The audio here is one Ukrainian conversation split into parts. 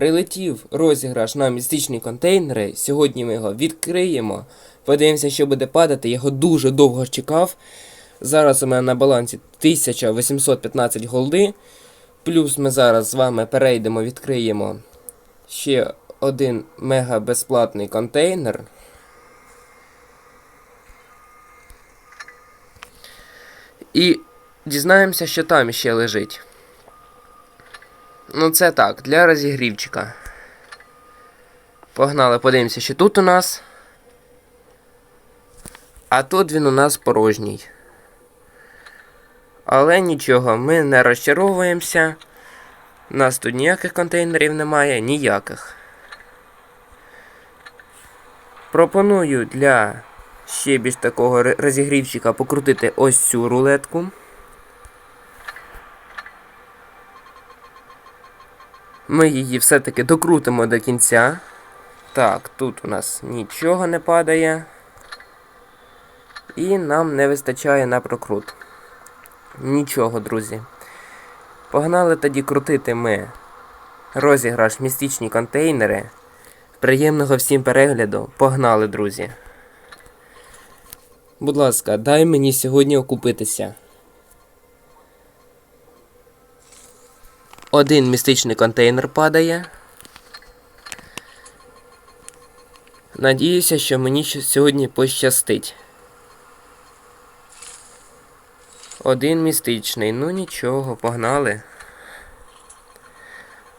Прилетів розіграш на містичні контейнери. Сьогодні ми його відкриємо. Подивимося, що буде падати. Я його дуже довго чекав. Зараз у мене на балансі 1815 голди. Плюс ми зараз з вами перейдемо, відкриємо ще один мега безплатний контейнер. І дізнаємося, що там ще лежить. Ну, це так, для розігрівчика. Погнали, подивимося, що тут у нас. А тут він у нас порожній. Але нічого, ми не розчаровуємося. У нас тут ніяких контейнерів немає, ніяких. Пропоную для ще більш такого розігрівчика покрутити ось цю рулетку. Ми її все-таки докрутимо до кінця. Так, тут у нас нічого не падає. І нам не вистачає на прокрут. Нічого, друзі. Погнали тоді крутити ми розіграш містичні контейнери. Приємного всім перегляду. Погнали, друзі. Будь ласка, дай мені сьогодні окупитися. Один містичний контейнер падає. Надіюся, що мені сьогодні пощастить. Один містичний, ну нічого, погнали.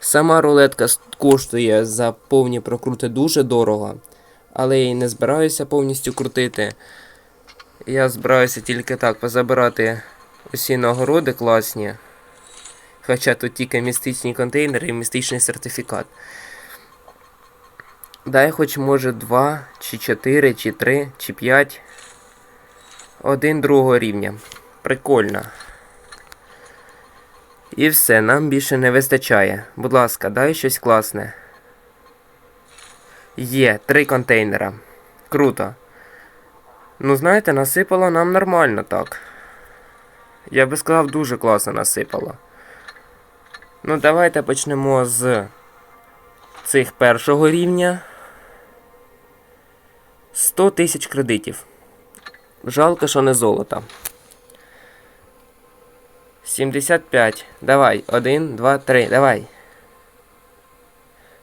Сама рулетка коштує за повні прокрути дуже дорого, але я і не збираюся повністю крутити. Я збираюся тільки так позабирати усі нагороди класні. Хоча тут тільки містичні контейнери і містичний сертифікат. Дай хоч може 2, чи 4, чи 3, чи 5. Один другого рівня. Прикольно. І все, нам більше не вистачає. Будь ласка, дай щось класне. Є, три контейнера. Круто. Ну, знаєте, насипало нам нормально так. Я би сказав, дуже класно насипало. Ну, давайте почнемо з цих першого рівня. 100 тисяч кредитів. Жалко, що не золото. 75. Давай. 1, 2, 3. Давай.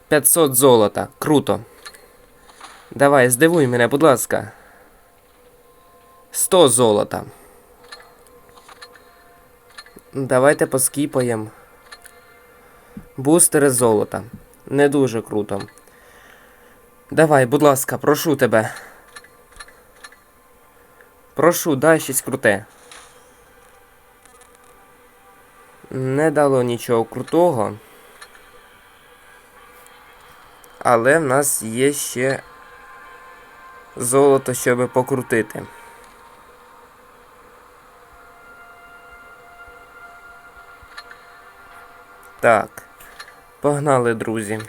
500 золота. Круто. Давай, здивуй мене, будь ласка. 100 золота. Давайте поскіпаємо. Бустери золота. Не дуже круто. Давай, будь ласка, прошу тебе. Прошу, дай щось круте. Не дало нічого крутого. Але в нас є ще золото, щоб покрутити. Так. Погнали, друзі.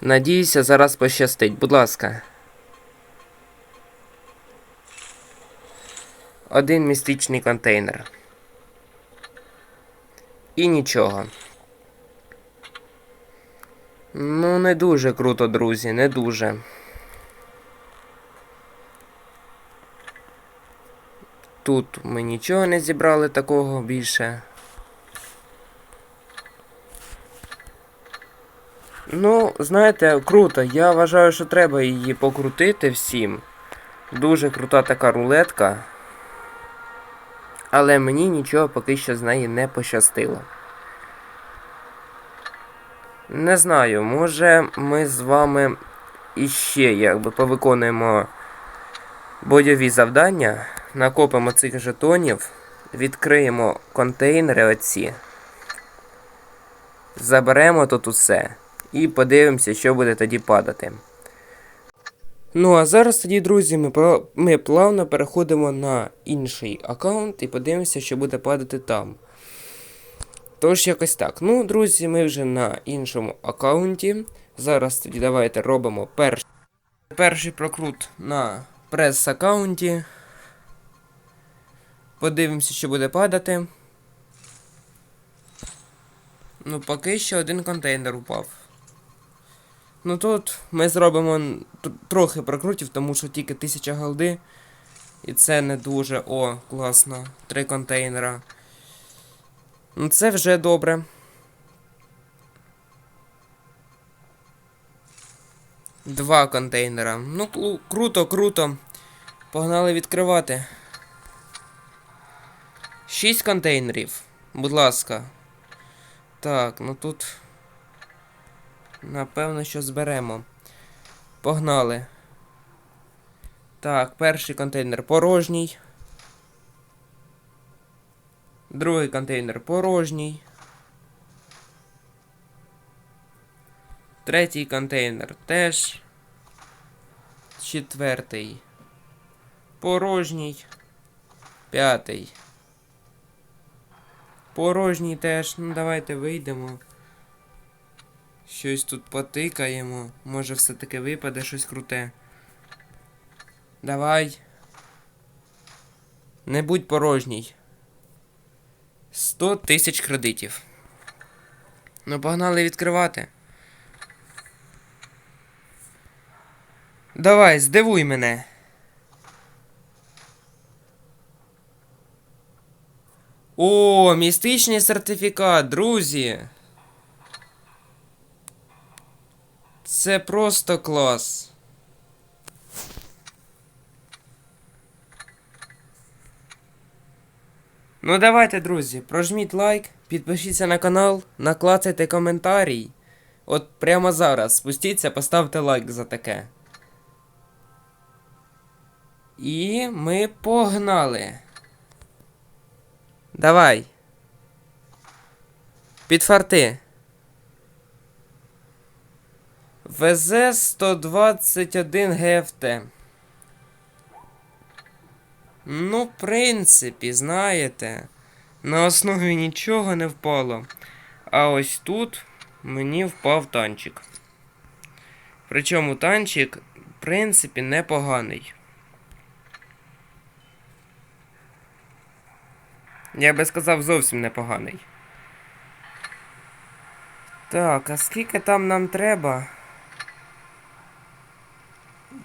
Надіюся, зараз пощастить. Будь ласка. Один містичний контейнер. І нічого. Ну, не дуже круто, друзі, не дуже. Тут ми нічого не зібрали такого більше. Ну, знаєте, круто. Я вважаю, що треба її покрутити всім. Дуже крута така рулетка. Але мені нічого поки що з неї не пощастило. Не знаю, може ми з вами іще якби повиконуємо бойові завдання, накопимо цих жетонів, відкриємо контейнери оці, заберемо тут усе і подивимося, що буде тоді падати. Ну а зараз тоді, друзі, ми, ми плавно переходимо на інший аккаунт і подивимося, що буде падати там. Тож, якось так. Ну, друзі, ми вже на іншому аккаунті. Зараз тоді давайте робимо перш... перший прокрут на прес-аккаунті. Подивимося, що буде падати. Ну, поки що один контейнер упав. Ну тут ми зробимо трохи прокрутів, тому що тільки 1000 голди. І це не дуже. О, класно. Три контейнера. Ну це вже добре. Два контейнера. Ну, круто, круто. Погнали відкривати. Шість контейнерів. Будь ласка. Так, ну тут. Напевно, що зберемо. Погнали. Так, перший контейнер порожній. Другий контейнер порожній. Третій контейнер теж. Четвертий. Порожній. П'ятий. Порожній теж. Ну, давайте вийдемо. Щось тут потикаємо. Може все-таки випаде щось круте. Давай. Не будь порожній. 100 тисяч кредитів. Ну, погнали відкривати. Давай, здивуй мене. О, містичний сертифікат, друзі. Це просто клас. Ну давайте, друзі, прожміть лайк, підпишіться на канал, наклацайте коментарій. От прямо зараз спустіться, поставте лайк за таке. І ми погнали. Давай. Підфарти. ВЗ 121 ГФТ. Ну, в принципі, знаєте, на основі нічого не впало. А ось тут мені впав танчик. Причому танчик, в принципі, непоганий. Я би сказав, зовсім непоганий. Так, а скільки там нам треба?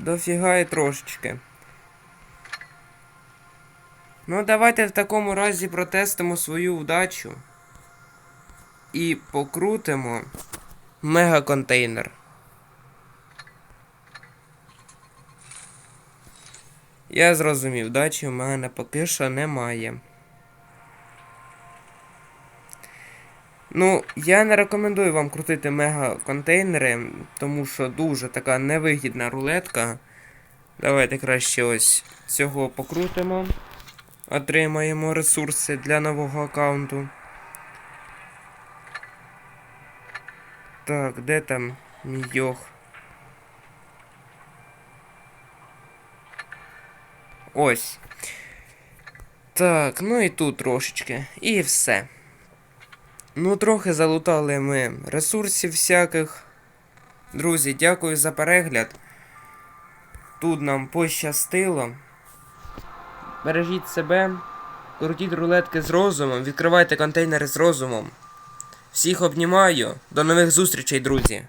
Дофіга і трошечки. Ну, давайте в такому разі протестимо свою вдачу. І покрутимо мегаконтейнер. Я зрозумів, вдачі в мене поки що немає. Ну, я не рекомендую вам крутити мега-контейнери, тому що дуже така невигідна рулетка. Давайте краще ось цього покрутимо. Отримаємо ресурси для нового аккаунту. Так, де там мій йох? Ось. Так, ну і тут трошечки. І все. Ну, трохи залутали ми ресурсів всяких. Друзі, дякую за перегляд. Тут нам пощастило. Бережіть себе, крутіть рулетки з розумом, відкривайте контейнери з розумом. Всіх обнімаю. До нових зустрічей, друзі!